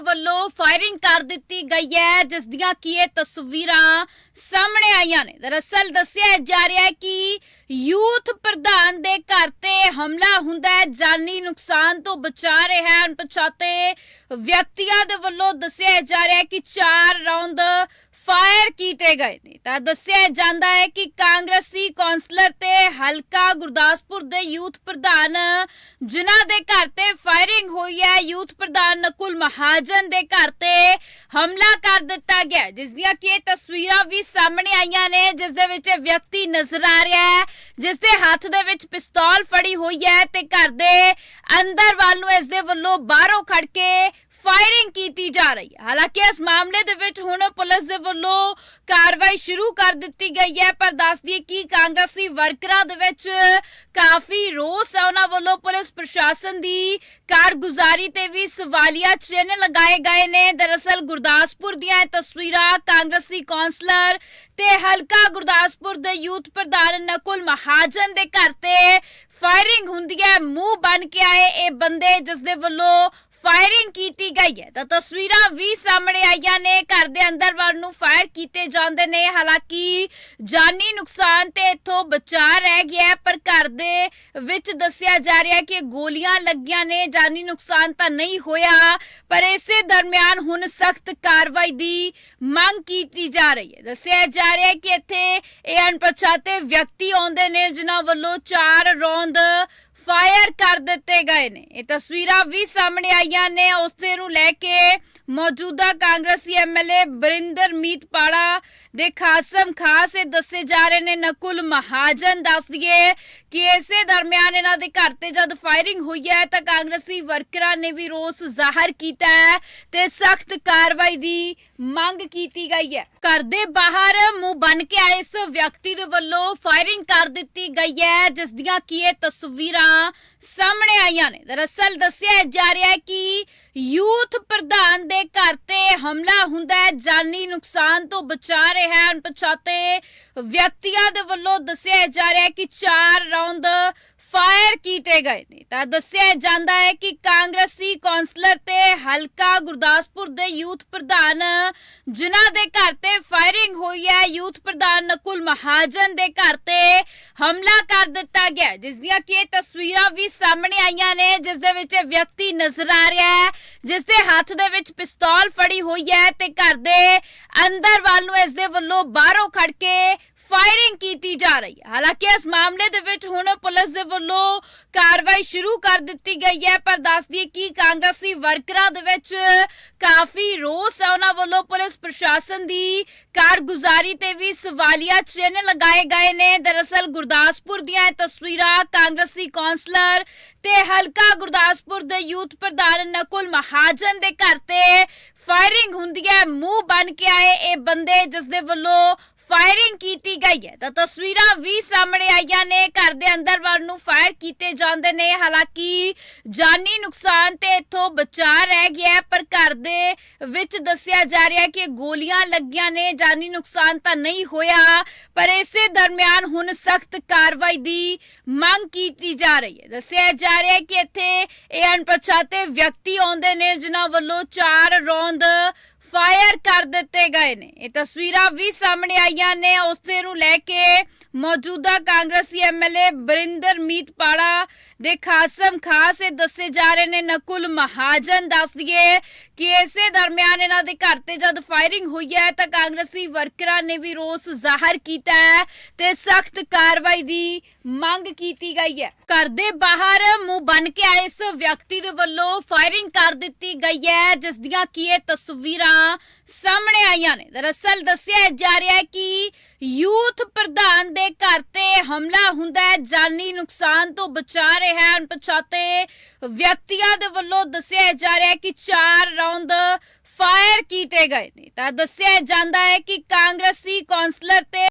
ਵੱਲੋਂ ਫਾਇਰਿੰਗ ਕਰ ਦਿੱਤੀ ਗਈ ਹੈ ਜਿਸ ਦੀਆਂ ਕੀ ਇਹ ਤਸਵੀਰਾਂ ਸਾਹਮਣੇ ਆਈਆਂ ਨੇ। ਦਰਅਸਲ ਦੱਸਿਆ ਜਾ ਰਿਹਾ ਹੈ ਕਿ ਯੂਥ ਪ੍ਰਧਾਨ ਦੇ ਘਰ ਤੇ ਹਮਲਾ ਹੁੰਦਾ ਹੈ, ਜਾਨੀ ਨੁਕਸਾਨ ਤੋਂ ਬਚਾ ਰਿਹਾ ਹੈ। ਅਣਪਛਾਤੇ ਵਿਅਕਤੀਆਂ ਦੇ ਵੱਲੋਂ ਦੱਸਿਆ ਜਾ ਰਿਹਾ ਹੈ ਕਿ ਚਾਰ ਫਾਇਰ ਕੀਤੇ ਗਏ ਨੇ। ਤਾਂ ਦੱਸਿਆ ਜਾਂਦਾ ਹੈ ਕਿ ਕਾਂਗਰਸੀ ਕੌਂਸਲਰ ਤੇ ਹਲਕਾ ਗੁਰਦਾਸਪੁਰ ਦੇ ਯੂਥ ਪ੍ਰਧਾਨ ਜਿਨ੍ਹਾਂ ਦੇ ਘਰ ਤੇ ਫਾਇਰਿੰਗ ਹੋਈ ਹੈ ਯੂਥ ਪ੍ਰਧਾਨ ਨਕੁਲ ਮਹਾਜਨ ਦੇ ਘਰ ਤੇ ਹਮਲਾ ਕਰ ਦਿੱਤਾ ਗਿਆ ਹੈ, ਜਿਸ ਦੀਆਂ ਕਿ ਇਹ ਤਸਵੀਰਾਂ ਵੀ ਸਾਹਮਣੇ ਆਈਆਂ ਨੇ ਜਿਸ ਦੇ ਵਿੱਚ ਇਹ ਵਿਅਕਤੀ ਨਜ਼ਰ ਆ ਰਿਹਾ ਹੈ ਜਿਸ ਦੇ ਹੱਥ ਦੇ ਵਿੱਚ ਪਿਸਤੌਲ ਫੜੀ ਹੋਈ ਹੈ ਤੇ ਘਰ ਦੇ ਅੰਦਰ ਵੱਲ ਨੂੰ ਇਸ ਦੇ ਵੱਲੋਂ ਬਾਹਰੋਂ ਖੜ ਕੇ ਫਾਇਰਿੰਗ ਕੀਤੀ ਜਾ ਰਹੀ ਹੈ। ਹਾਲਾਂਕਿ ਇਸ ਮਾਮਲੇ ਦੇ ਵਿੱਚ ਹੁਣ ਪੁਲਿਸ ਦੇ ਵੱਲੋਂ ਕਾਰਵਾਈ ਸ਼ੁਰੂ ਕਰ ਦਿੱਤੀ ਗਈ ਹੈ, ਪਰ ਦੱਸ ਦਈਏ ਕਿ ਕਾਂਗਰਸੀ ਵਰਕਰਾਂ ਦੇ ਵਿੱਚ ਕਾਫੀ ਰੋਸ ਹੈ। ਉਹਨਾਂ ਵੱਲੋਂ ਪੁਲਿਸ ਪ੍ਰਸ਼ਾਸਨ ਦੀ ਕਾਰਗੁਜ਼ਾਰੀ ਤੇ ਵੀ ਸਵਾਲੀਆ ਚਿੰਨ੍ਹ ਲਗਾਏ ਗਏ ਨੇ। ਦਰਅਸਲ ਗੁਰਦਾਸਪੁਰ ਦੀਆਂ ਇਹ ਤਸਵੀਰਾਂ ਕਾਂਗਰਸੀ ਕੌਂਸਲਰ ਤੇ ਹਲਕਾ ਗੁਰਦਾਸਪੁਰ ਦੇ ਯੂਥ ਪ੍ਰਧਾਨ ਨਕੁਲ ਮਹਾਜਨ ਦੇ ਘਰ ਤੇ ਫਾਇਰਿੰਗ ਹੁੰਦੀ ਹੈ। ਮੂੰਹ ਬਨ ਕੇ ਆਏ ਇਹ ਬੰਦੇ, ਜਿਸ ਦੇ ਵੱਲੋਂ ਫਾਇਰਿੰਗ ਕੀਤੀ ਗਈ ਹੈ। ਤਾਂ ਤਸਵੀਰਾਂ ਵੀ ਸਾਹਮਣੇ ਆਈਆਂ ਨੇ। ਘਰ ਦੇ ਅੰਦਰ ਵੱਲ ਨੂੰ ਫਾਇਰ ਕੀਤੇ ਜਾਂਦੇ ਨੇ। ਹਾਲਾਂਕਿ ਜਾਨੀ ਨੁਕਸਾਨ ਤੇ ਇਥੋਂ ਬਚਾ ਰਹਿ ਗਿਆ ਪਰ ਘਰ ਦੇ ਵਿੱਚ ਦੱਸਿਆ ਜਾ ਰਿਹਾ ਕਿ ਗੋਲੀਆਂ ਲੱਗੀਆਂ ਨੇ। ਜਾਨੀ ਨੁਕਸਾਨ ਤਾਂ ਨਹੀਂ ਹੋਇਆ। ਪਰ ਇਸੇ ਦਰਮਿਆਨ ਹੁਣ ਸਖਤ ਕਾਰਵਾਈ ਦੀ ਮੰਗ ਕੀਤੀ ਜਾ ਰਹੀ ਹੈ। ਦੱਸਿਆ ਜਾ ਰਿਹਾ ਹੈ ਕਿ ਇੱਥੇ ਇਹ ਅਣਪਛਾਤੇ ਵਿਅਕਤੀ ਆਉਂਦੇ ਨੇ, ਜਿਨ੍ਹਾਂ ਵੱਲੋਂ ਚਾਰ ਰੌਂਦ ਫਾਇਰ ਕਰ ਦਿੱਤੇ ਗਏ ਨੇ। ਇਹ ਤਸਵੀਰਾਂ ਵੀ ਸਾਹਮਣੇ ਆਈਆਂ ਨੇ। ਉਸੇ ਨੂੰ ਲੈ ਕੇ ਮੌਜੂਦਾ ਕਾਂਗਰਸੀ ਐਮਐਲਏ ਬਰਿੰਦਰ ਮੀਤ ਦੇ ਖਾਸਮ ਖਾਸ ਇਹ ਦੱਸੇ ਜਾ ਰਹੇ ਨੇ, ਨਕੁਲ ਮਹਾਜਨ ਦੱਸ ਦਈਏ ਕਿ ਇਸੇ ਦਰਮਿਆਨ ਇਹਨਾਂ ਦੇ ਘਰ ਤੇ ਜਦ ਫਾਇਰਿੰਗ ਹੋਈ ਹੈ ਤਾਂ ਕਾਂਗਰਸੀ ਵਰਕਰਾਂ ਨੇ ਵੀ ਰੋਸ ਜ਼ਾਹਰ ਕੀਤਾ ਹੈ ਤੇ ਸਖਤ ਕਾਰਵਾਈ ਦੀ ਮੰਗ ਕੀਤੀ ਗਈ ਹੈ। ਘਰ ਦੇ ਬਾਹਰ ਮੂੰਹ ਬਨ ਕੇ ਆਏ ਇਸ ਵਿਅਕਤੀ ਦੇ ਵੱਲੋਂ ਫਾਇਰਿੰਗ ਕਰ ਦਿੱਤੀ ਗਈ ਹੈ, ਜਿਸ ਦੀਆਂ ਕੀ ਇਹ ਤਸਵੀਰਾਂ ਸਾਹਮਣੇ ਆਈਆਂ ਨੇ। ਦਰਅਸਲ ਦੱਸਿਆ ਜਾ ਰਿਹਾ ਹੈ ਕਿ ਯੂਥ ਪ੍ਰਧਾਨ ਦੇ ਘਰ ਤੇ ਹਮਲਾ ਹੁੰਦਾ ਹੈ। ਜਾਨੀ ਨੁਕਸਾਨ ਤੋਂ ਬਚਾ ਰਿਹਾ ਹੈ। ਅਣਪਛਾਤੇ ਵਿਅਕਤੀਆਂ ਦੇ ਵੱਲੋਂ ਦੱਸਿਆ ਜਾ ਰਿਹਾ ਹੈ ਕਿ ਚਾਰ ਰਾਉਂਡ ਫਾਇਰ ਕੀਤੇ ਗਏ ਨੇ। ਤਾਂ ਦੱਸਿਆ ਜਾਂਦਾ ਹੈ ਕਿ ਕਾਂਗਰਸੀ ਕੌਂਸਲਰ ਤੇ ਹਲਕਾ ਗੁਰਦਾਸਪੁਰ ਦੇ ਯੂਥ ਪ੍ਰਧਾਨ ਜਿਨ੍ਹਾਂ ਦੇ ਘਰ ਤੇ ਫਾਇਰਿੰਗ ਹੋਈ ਹੈ ਯੂਥ ਪ੍ਰਧਾਨ ਨਕੁਲ ਮਹਾਜਨ ਦੇ ਘਰ ਤੇ ਹਮਲਾ ਕਰ ਦਿੱਤਾ ਗਿਆ ਹੈ, ਜਿਸ ਦੀਆਂ ਕਿ ਇਹ ਤਸਵੀਰਾਂ ਵੀ ਸਾਹਮਣੇ ਆਈਆਂ ਨੇ ਜਿਸ ਦੇ ਵਿੱਚ ਇਹ ਵਿਅਕਤੀ ਨਜ਼ਰ ਆ ਰਿਹਾ ਹੈ ਜਿਸ ਦੇ ਹੱਥ ਦੇ ਵਿੱਚ ਪਿਸਤੌਲ ਫੜੀ ਹੋਈ ਹੈ ਤੇ ਘਰ ਦੇ ਅੰਦਰ ਵੱਲ ਨੂੰ ਇਸ ਦੇ ਵੱਲੋਂ ਬਾਹਰੋਂ ਖੜ ਕੇ ਫਾਇਰਿੰਗ ਕੀਤੀ ਜਾ ਰਹੀ ਹੈ। ਹਾਲਾਂਕਿ ਇਸ ਮਾਮਲੇ ਦੇ ਵਿੱਚ ਹੁਣ ਪੁਲਿਸ ਦੇ ਵੱਲੋਂ ਕਾਰਵਾਈ ਸ਼ੁਰੂ ਕਰ ਦਿੱਤੀ ਗਈ ਹੈ, ਪਰ ਦੱਸ ਦਈਏ ਕਿ ਕਾਂਗਰਸੀ ਵਰਕਰਾਂ ਦੇ ਵਿੱਚ ਕਾਫੀ ਰੋਸ ਹੈ। ਉਹਨਾਂ ਵੱਲੋਂ ਪੁਲਿਸ ਪ੍ਰਸ਼ਾਸਨ ਦੀ ਕਾਰਗੁਜ਼ਾਰੀ ਤੇ ਵੀ ਸਵਾਲੀਆ ਚਿੰਨ੍ਹ ਲਗਾਏ ਗਏ ਨੇ। ਦਰਅਸਲ ਗੁਰਦਾਸਪੁਰ ਦੀਆਂ ਇਹ ਤਸਵੀਰਾਂ ਕਾਂਗਰਸੀ ਕੌਂਸਲਰ ਤੇ ਹਲਕਾ ਗੁਰਦਾਸਪੁਰ ਦੇ ਯੂਥ ਪ੍ਰਧਾਨ ਨਕੁਲ ਮਹਾਜਨ ਦੇ ਘਰ ਤੇ ਫਾਇਰਿੰਗ ਹੁੰਦੀ ਹੈ। ਮੂੰਹ ਬਨ ਕੇ ਆਏ ਇਹ ਬੰਦੇ, ਜਿਸ ਦੇ ਵੱਲੋਂ ਫਾਇਰਿੰਗ ਕੀਤੀ ਗਈ ਹੈ। ਤਾਂ ਤਸਵੀਰਾਂ ਵੀ ਸਾਹਮਣੇ ਆਈਆਂ ਨੇ। ਘਰ ਦੇ ਅੰਦਰ ਵੱਲ ਨੂੰ ਫਾਇਰ ਕੀਤੇ ਜਾਂਦੇ ਨੇ। ਹਾਲਾਂਕਿ ਜਾਨੀ ਨੁਕਸਾਨ ਤੇ ਇਥੋਂ ਬਚਾ ਰਹਿ ਗਿਆ ਪਰ ਘਰ ਦੇ ਵਿੱਚ ਦੱਸਿਆ ਜਾ ਰਿਹਾ ਹੈ ਕਿ ਗੋਲੀਆਂ ਲੱਗੀਆਂ ਨੇ। ਜਾਨੀ ਨੁਕਸਾਨ ਤਾਂ ਨਹੀਂ ਹੋਇਆ, ਪਰ ਇਸੇ ਦਰਮਿਆਨ ਹੁਣ ਸਖਤ ਕਾਰਵਾਈ ਦੀ ਮੰਗ ਕੀਤੀ ਜਾ ਰਹੀ ਹੈ। ਦੱਸਿਆ ਜਾ ਰਿਹਾ ਹੈ ਕਿ ਇੱਥੇ ਇਹ ਅਣਪਛਾਤੇ ਵਿਅਕਤੀ ਆਉਂਦੇ ਨੇ, ਜਿਨ੍ਹਾਂ ਵੱਲੋਂ ਚਾਰ ਰੌਂਦ ਫਾਇਰ ਕਰ ਦਿੱਤੇ ਗਏ ਨੇ। ਇਹ ਤਸਵੀਰਾਂ ਵੀ ਸਾਹਮਣੇ ਆਈਆਂ ਨੇ। ਉਸੇ ਨੂੰ ਲੈ ਕੇ ਮੌਜੂਦਾ ਕਾਂਗਰਸੀ ਐਮਐਲਏ ਬਰਿੰਦਰ ਮੀਤ ਦੇ ਖਾਸਮ ਖਾਸ ਇਹ ਦੱਸੇ ਜਾ ਰਹੇ ਨੇ। ਨਕੁਲ ਮਹਾਜਨ ਦੱਸ ਦਈਏ ਕਿ ਇਸੇ ਦਰਮਿਆਨ ਇਹਨਾਂ ਦੇ ਘਰ ਤੇ ਜਦ ਫਾਇਰਿੰਗ ਹੋਈ ਹੈ ਤਾਂ ਕਾਂਗਰਸੀ ਵਰਕਰਾਂ ਨੇ ਵੀ ਰੋਸ ਜ਼ਾਹਰ ਕੀਤਾ ਹੈ ਤੇ ਸਖਤ ਕਾਰਵਾਈ ਦੀ ਮੰਗ ਕੀਤੀ ਗਈ ਹੈ। ਘਰ ਦੇ ਬਾਹਰ ਮੂੰਹ ਬਨ ਕੇ ਆਏ ਇਸ ਵਿਅਕਤੀ ਦੇ ਵੱਲੋਂ ਫਾਇਰਿੰਗ ਕਰ ਦਿੱਤੀ ਗਈ ਹੈ, ਜਿਸ ਦੀਆਂ ਕੀ ਇਹ ਤਸਵੀਰਾਂ ਸਾਹਮਣੇ ਆਈਆਂ ਨੇ। ਦਰਅਸਲ ਦੱਸਿਆ ਜਾ ਰਿਹਾ ਹੈ ਕਿ ਯੂਥ ਪ੍ਰਧਾਨ ਦੇ ਘਰ ਤੇ ਹਮਲਾ ਹੁੰਦਾ ਹੈ। ਜਾਨੀ ਨੁਕਸਾਨ ਤੋਂ ਬਚਾ ਰਿਹਾ ਹੈ ਅਣਪਛਾਤੇ ਵਿਅਕਤੀਆਂ ਦੇ ਵੱਲੋਂ ਦੱਸਿਆ ਜਾ ਰਿਹਾ ਹੈ ਕਿ ਚਾਰ ਰਾਉਂਡ ਫਾਇਰ ਕੀਤੇ ਗਏ ਨੇ। ਤਾਂ ਦੱਸਿਆ ਜਾਂਦਾ ਹੈ ਕਿ ਕਾਂਗਰਸੀ ਕੌਂਸਲਰ ਤੇ